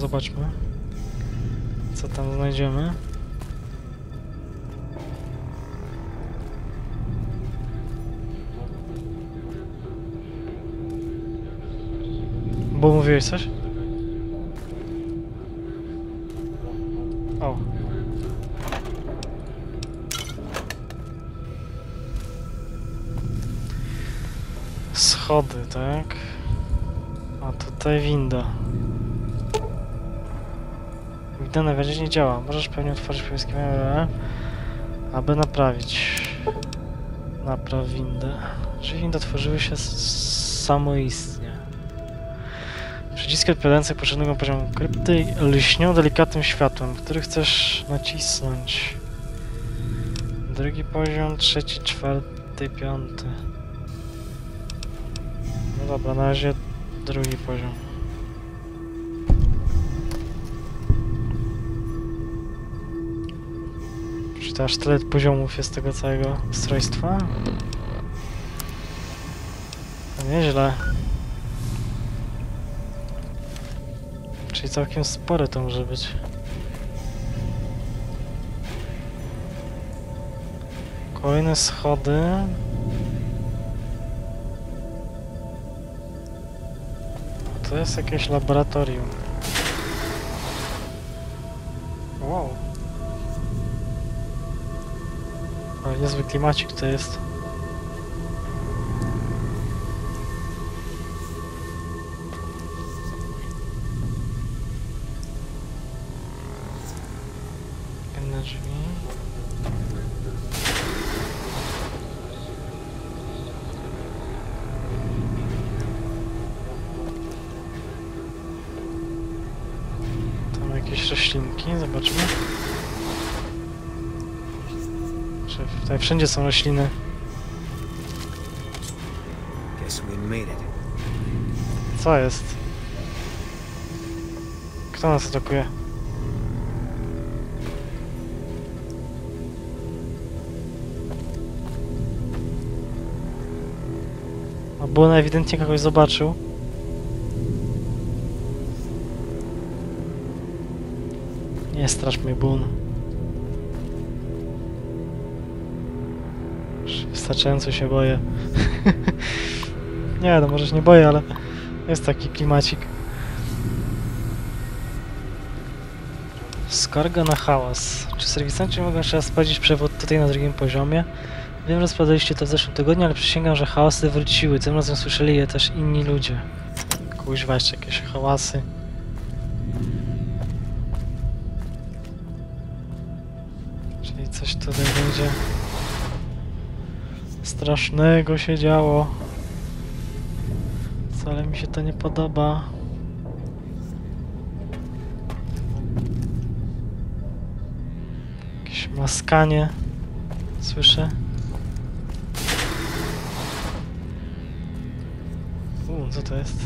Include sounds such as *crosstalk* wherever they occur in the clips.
zobaczmy. Co tam znajdziemy. Bo mówiłeś coś? O. Schody, tak? A tutaj winda. Razie nie działa. Możesz pewnie otworzyć powiedzmy, aby naprawić. Napraw windę. Czyli windy otworzyły się samoistnie. Przyciski odpowiadające potrzebnego poziomu krypty lśnią delikatnym światłem, który chcesz nacisnąć. Drugi poziom, trzeci, czwarty, piąty. No dobra, na razie drugi poziom. To aż tyle poziomów jest tego całego ustrojstwa? No nieźle. Czyli całkiem spore to może być. Kolejne schody. To jest jakieś laboratorium. Niezły klimacik to jest. Inne jakieś roślinki, zobaczmy. Tutaj wszędzie są rośliny. Co jest? Kto nas atakuje? A on ewidentnie kogoś zobaczył. Nie strasz mnie. Już Wystarczająco się boję. *laughs* nie, no może się nie boję, ale jest taki klimacik. Skarga na hałas. Czy serwisanci mogą jeszcze raz sprawdzić przewód tutaj na drugim poziomie? Wiem, że sprawdzaliście to w zeszłym tygodniu, ale przysięgam, że hałasy wróciły. Tym razem słyszeli je też inni ludzie. Kuźwa, jeszcze jakieś hałasy. Czyli coś tutaj będzie strasznego się działo. Wcale mi się to nie podoba. Jakieś maskanie. Słyszę. U, co to jest?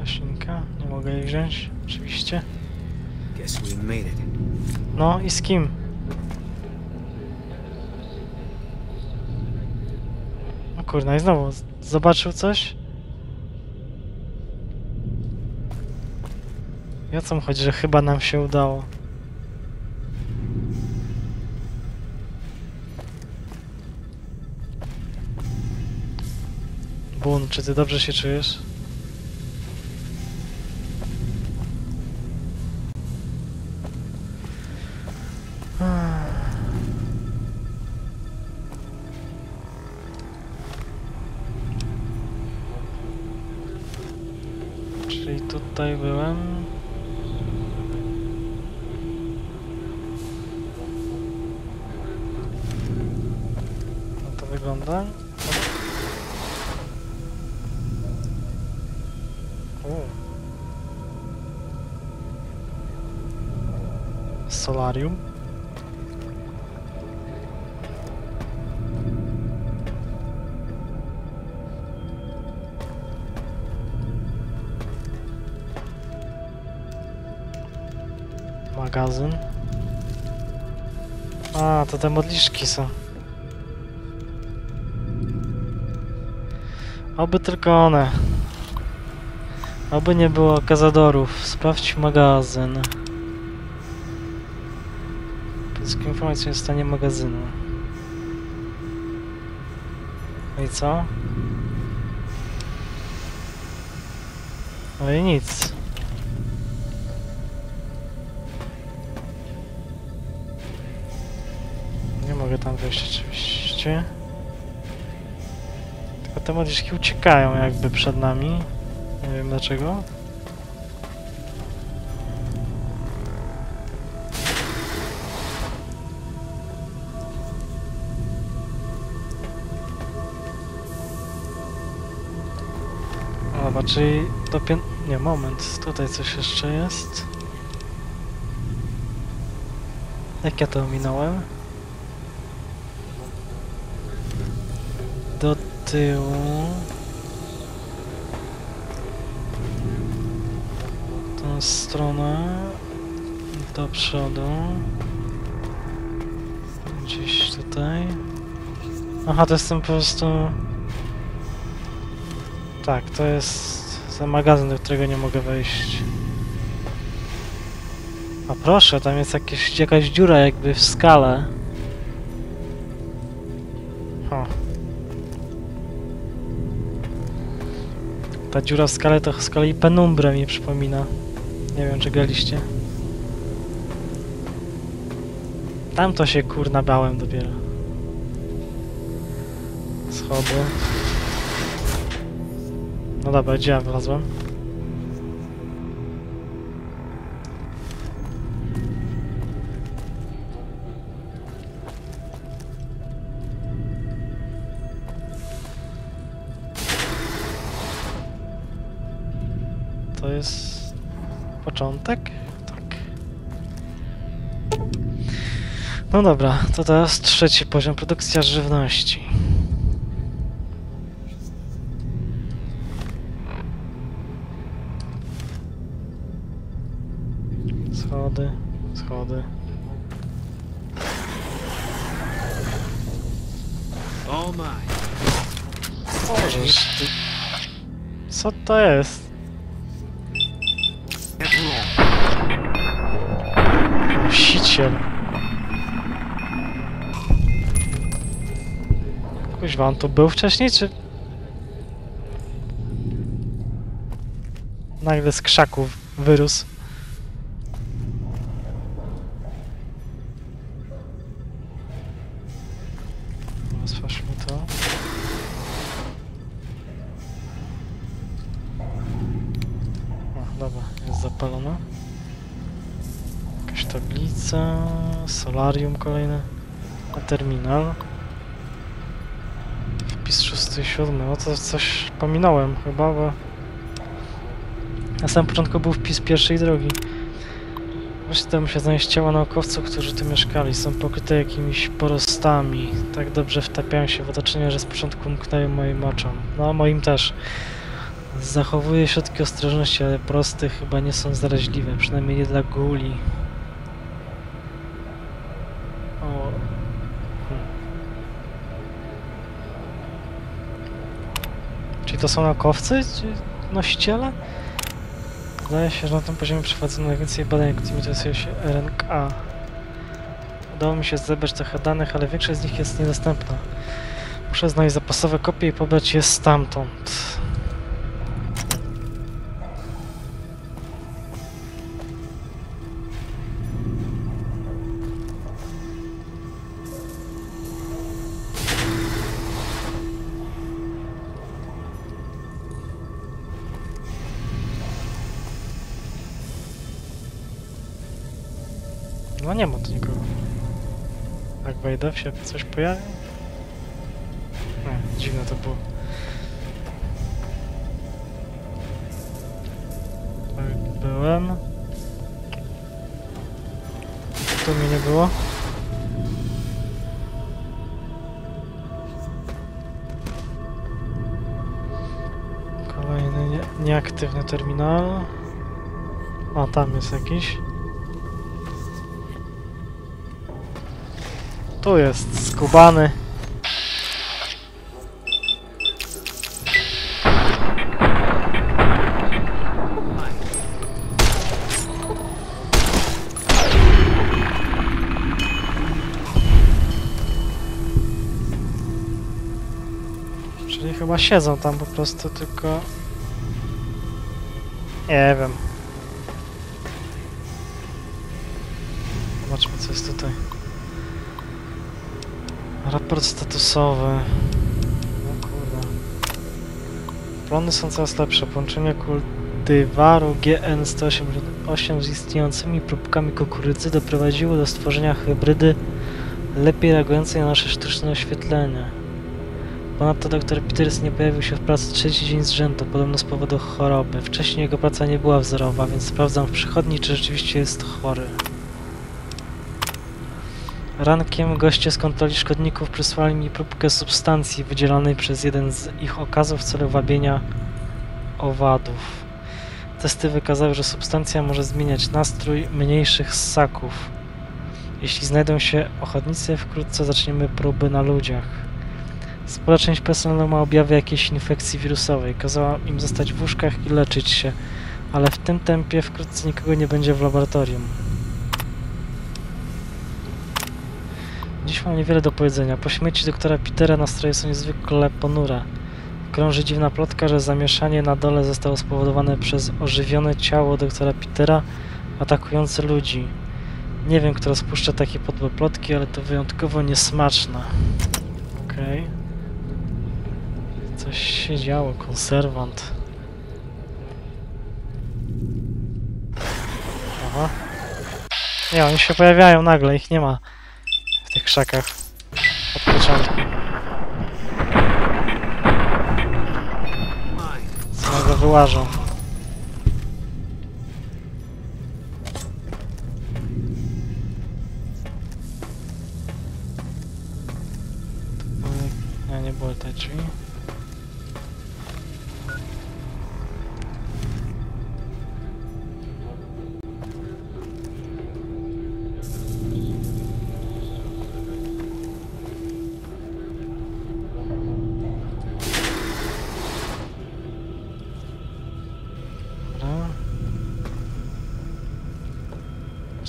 Roślinka? Nie mogę jej wziąć, oczywiście. No i z kim? Kurna, i znowu zobaczył coś? I o co mu chodzi, że chyba nam się udało? Bun, czy ty dobrze się czujesz? Magazyn. A, to te modliszki są. Oby tylko one. Oby nie było kazadorów. Sprawdź magazyn. Pozyskaj informację o stanie magazynu. No i co? No i nic. Tam wejść oczywiście. Tylko te modliszki uciekają jakby przed nami. Nie wiem dlaczego. Dobra, czyli do pię... Nie, moment. Tutaj coś jeszcze jest. Jak ja to ominąłem? Tyłu. Tą stronę. Do przodu. Gdzieś tutaj. Aha, to jest ten po prostu... Tak, to jest ten magazyn, do którego nie mogę wejść. A proszę, tam jest jakieś, jakaś dziura jakby w skale. Ta dziura w skale to z kolei penumbrę mi przypomina. Nie wiem, czy graliście. Tam to się kurna bałem dopiero. Schody. No dobra, gdzie ja wlazłem? Początek? Tak. No dobra, to teraz trzeci poziom produkcja żywności. Schody, schody. Oh my. Możesz ty... Co to jest? Siciel. Kuźwa, on tu był wcześniej, czy... Nagle z krzaków wyrósł. Dobra, jest zapalona. Tablica, solarium kolejne, a terminal. Wpis 6 i 7, no to coś pominąłem chyba, bo na samym początku był wpis pierwszej drogi. Właśnie tam się znaleźć ciała naukowców, którzy tu mieszkali. Są pokryte jakimiś porostami. Tak dobrze wtapiają się w otoczenie, że z początku mknęły moim oczom. No, moim też. Zachowuję środki ostrożności, ale prosty chyba nie są zaraźliwe, przynajmniej nie dla guli. To są naukowcy? Czy nosiciele? Zdaje się, że na tym poziomie przeprowadzono najwięcej badań, którymi interesuje się RNK. Udało mi się zebrać trochę danych, ale większość z nich jest niedostępna. Muszę znaleźć zapasowe kopie i pobrać je stamtąd. No nie ma tu nikogo. Jak wejdę, się coś pojawi? Nie, dziwne to było. Tak, byłem. Tu mnie nie było. Kolejny nie, nieaktywny terminal. A, tam jest jakiś. Tu jest skubany. Czyli chyba siedzą tam po prostu, tylko... Nie wiem. Zobaczmy co jest tutaj. Raport statusowy. No kurde. Plony są coraz lepsze. Połączenie kultywaru GN188 z istniejącymi próbkami kukurydzy doprowadziło do stworzenia hybrydy lepiej reagującej na nasze sztuczne oświetlenie. Ponadto dr Peters nie pojawił się w pracy trzeci dzień z rzędu, podobno z powodu choroby. Wcześniej jego praca nie była wzorowa, więc sprawdzam w przychodni, czy rzeczywiście jest chory. Rankiem goście z kontroli szkodników przysłali mi próbkę substancji wydzielanej przez jeden z ich okazów w celu wabienia owadów. Testy wykazały, że substancja może zmieniać nastrój mniejszych ssaków. Jeśli znajdą się ochotnicy, wkrótce zaczniemy próby na ludziach. Spora część personelu ma objawy jakiejś infekcji wirusowej. Kazała im zostać w łóżkach i leczyć się, ale w tym tempie wkrótce nikogo nie będzie w laboratorium. Dziś mam niewiele do powiedzenia. Po śmierci doktora Petera nastroje są niezwykle ponure. Krąży dziwna plotka, że zamieszanie na dole zostało spowodowane przez ożywione ciało doktora Petera atakujące ludzi. Nie wiem, kto rozpuszcza takie podłe plotki, ale to wyjątkowo niesmaczne. Okej. Coś się działo, konserwant. Aha. Nie, oni się pojawiają nagle, ich nie ma krzakach od początku. Co nagle wyłażą. Nie, nie było te drzwi.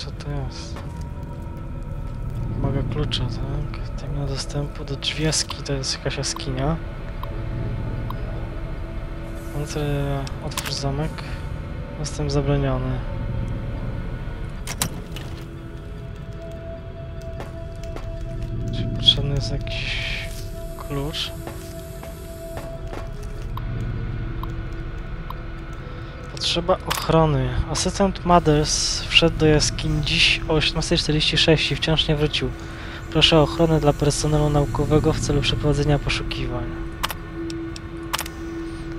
Co to jest? Wymaga klucza, tak? Terminal dostępu do drzwi jaskini, to jest jakaś jaskinia. Pancer, otwórz zamek. Dostęp zabroniony. Czy potrzebny jest jakiś klucz? Potrzeba ochrony. Asystent Mothers wszedł do jaskini dziś o 18.46 i wciąż nie wrócił. Proszę o ochronę dla personelu naukowego w celu przeprowadzenia poszukiwań.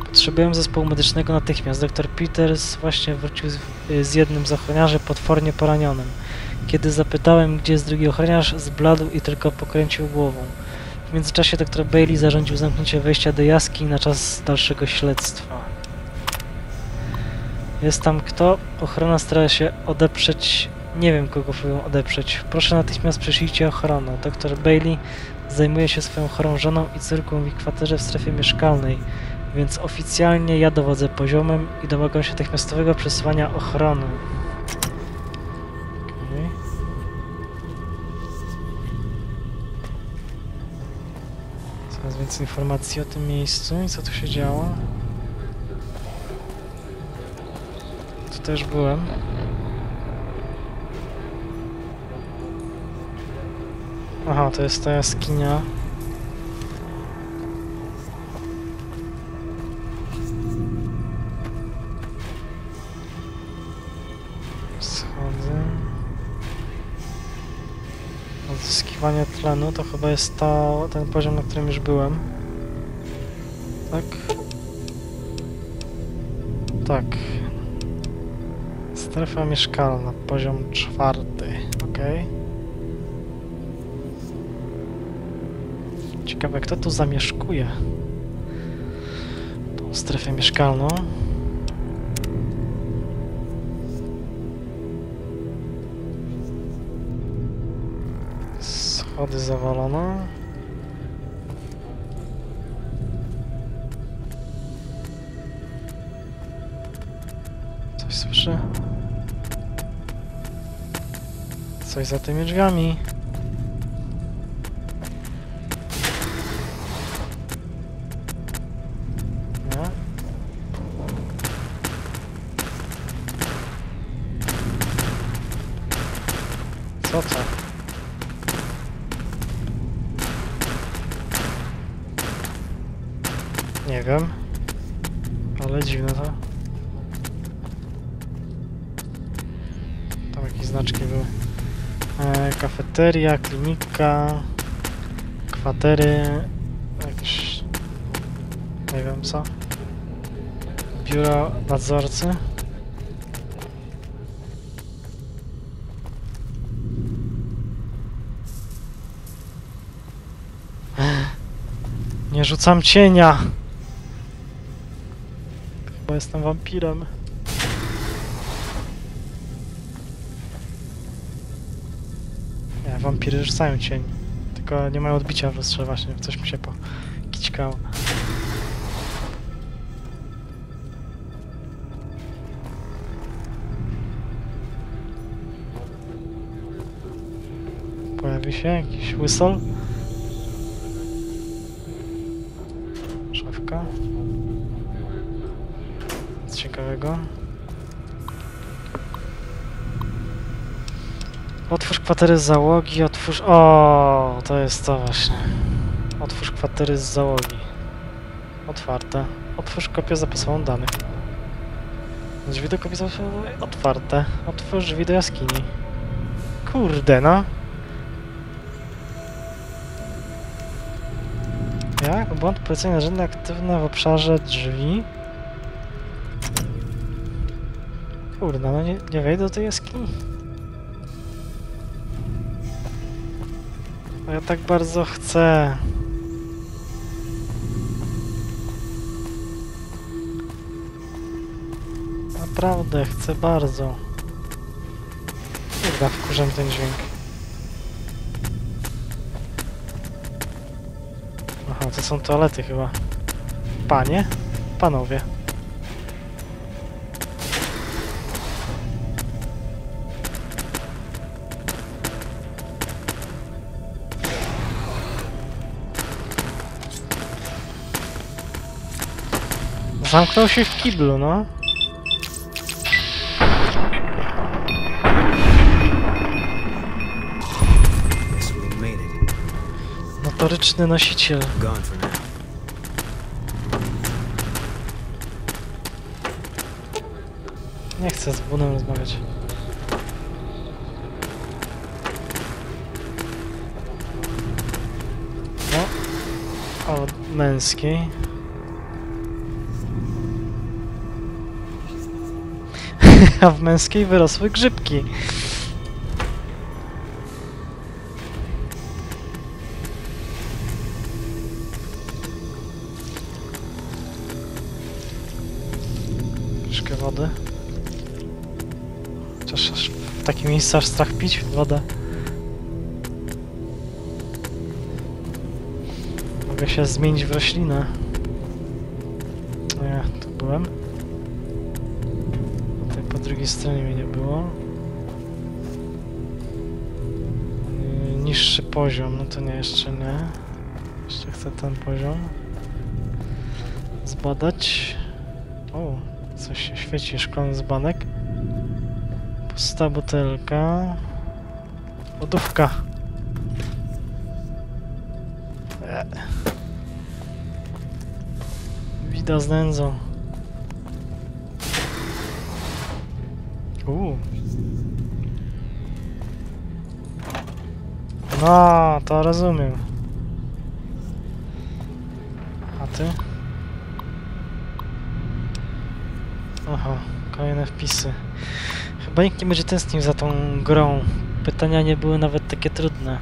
Potrzebuję zespołu medycznego natychmiast. Dr Peters właśnie wrócił z, z jednym z ochroniarzy potwornie poranionym. Kiedy zapytałem, gdzie jest drugi ochroniarz, zbladł i tylko pokręcił głową. W międzyczasie dr Bailey zarządził zamknięcie wejścia do jaskini na czas dalszego śledztwa. Jest tam kto? Ochrona stara się odeprzeć. Nie wiem, kogo próbują odeprzeć. Proszę natychmiast przyszlijcie ochronę. Dr Bailey zajmuje się swoją chorą żoną i córką w ich kwaterze w strefie mieszkalnej, więc oficjalnie ja dowodzę poziomem i domagam się natychmiastowego przesyłania ochrony. Okej. Coraz więcej informacji o tym miejscu i co tu się działo. Też byłem. Aha, to jest ta jaskinia. Schodzę. Odzyskiwanie tlenu to chyba jest to, ten poziom, na którym już byłem. Tak? Tak. Strefa mieszkalna, poziom czwarty. Ok. Ciekawe, kto tu zamieszkuje tą strefę mieszkalną. Schody zawalone. Coś jest coś za tymi drzwiami. Nie? Co? Nie wiem, ale dziwne to. Kafeteria, klinika, kwatery, jakieś... Nie wiem co. Biuro nadzorcy. Nie rzucam cienia! Chyba jestem wampirem. Nie, wampiry rzucają cień. Tylko nie mają odbicia w lustrze właśnie, coś mi się pokićkało. Pojawi się jakiś whistle. Szafka. Nic ciekawego. Otwórz kwatery z załogi, otwórz... O, to jest to właśnie. Otwórz kwatery z załogi. Otwarte. Otwórz kopię zapasową danych. Drzwi do kopii zapasowej otwarte. Otwórz drzwi do jaskini. Kurde, no. Jak? Błąd polecenia narzędzia aktywne w obszarze drzwi. Kurde, no nie, nie wejdę do tej jaskini. A ja tak bardzo chcę. Naprawdę chcę bardzo. Kurde, wkurzam ten dźwięk. Aha, to są toalety chyba. Panie? Panowie. Zamknął się w kiblu, no. Notoryczny nosiciel. Nie chcę z Bunem rozmawiać. No. O męskiej. A w męskiej wyrosły grzybki. Troszkę wody. Chociaż aż w takim miejscu aż strach pić wodę. Mogę się zmienić w roślinę. Drugiej stronie mnie nie było. Yy, Niższy poziom, no to nie, jeszcze nie. Jeszcze chcę ten poziom zbadać. O, coś się świeci, szklany dzbanek. Pusta butelka. Lodówka. E. Wida z nędzą. Uuu. No, to rozumiem. A ty? Aha, kolejne wpisy. Chyba nikt nie będzie tęsknił za tą grą. Pytania nie były nawet takie trudne.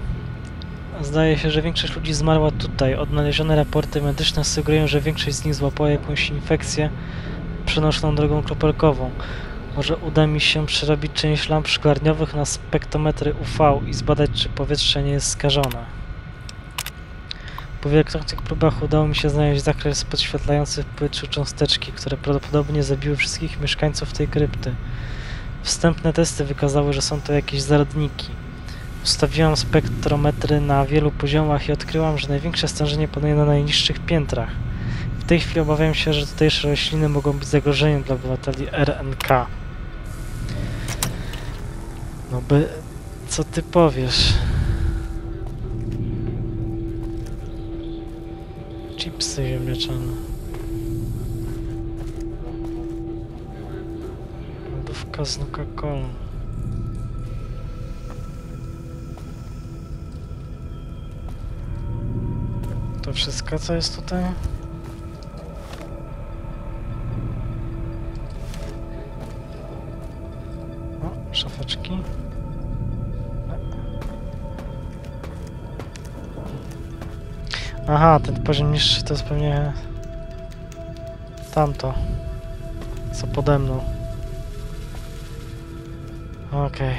Zdaje się, że większość ludzi zmarła tutaj. Odnalezione raporty medyczne sugerują, że większość z nich złapała jakąś infekcję przenoszoną drogą kropelkową. Może uda mi się przerobić część lamp szklarniowych na spektrometry UV i zbadać, czy powietrze nie jest skażone. Po wielokrotnych próbach udało mi się znaleźć zakres podświetlający w powietrzu cząsteczki, które prawdopodobnie zabiły wszystkich mieszkańców tej krypty. Wstępne testy wykazały, że są to jakieś zarodniki. Ustawiłam spektrometry na wielu poziomach i odkryłam, że największe stężenie panuje na najniższych piętrach. W tej chwili obawiam się, że tutejsze rośliny mogą być zagrożeniem dla obywateli RNK. No by Co ty powiesz? Chipsy ziemniaczane. Lodówka z Coca-Colą. To wszystko, co jest tutaj? Aha, ten poziom niższy to jest pewnie tamto, co pode mną. Okej.